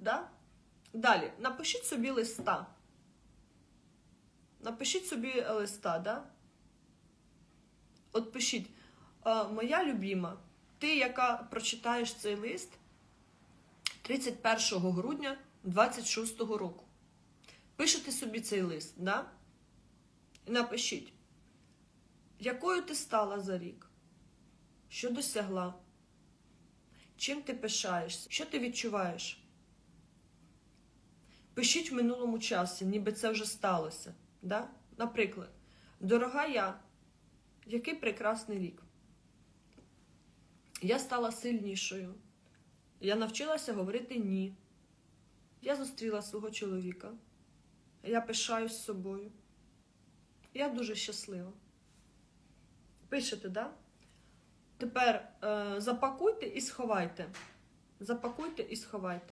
Да? Далі, напишіть собі листа. Напишіть собі листа, да? От пишіть, «Е, моя любима, ти, яка прочитаєш цей лист 31 грудня 26 року. Пишете собі цей лист, да? І напишіть, якою ти стала за рік? Що досягла? Чим ти пишаєшся? Що ти відчуваєш? Пишіть в минулому часі, ніби це вже сталося. Да? Наприклад, дорога я, який прекрасний рік. Я стала сильнішою. Я навчилася говорити ні. Я зустріла свого чоловіка. Я пишаюсь собою. Я дуже щаслива. Пишете, да? Тепер е, запакуйте і сховайте. Запакуйте і сховайте.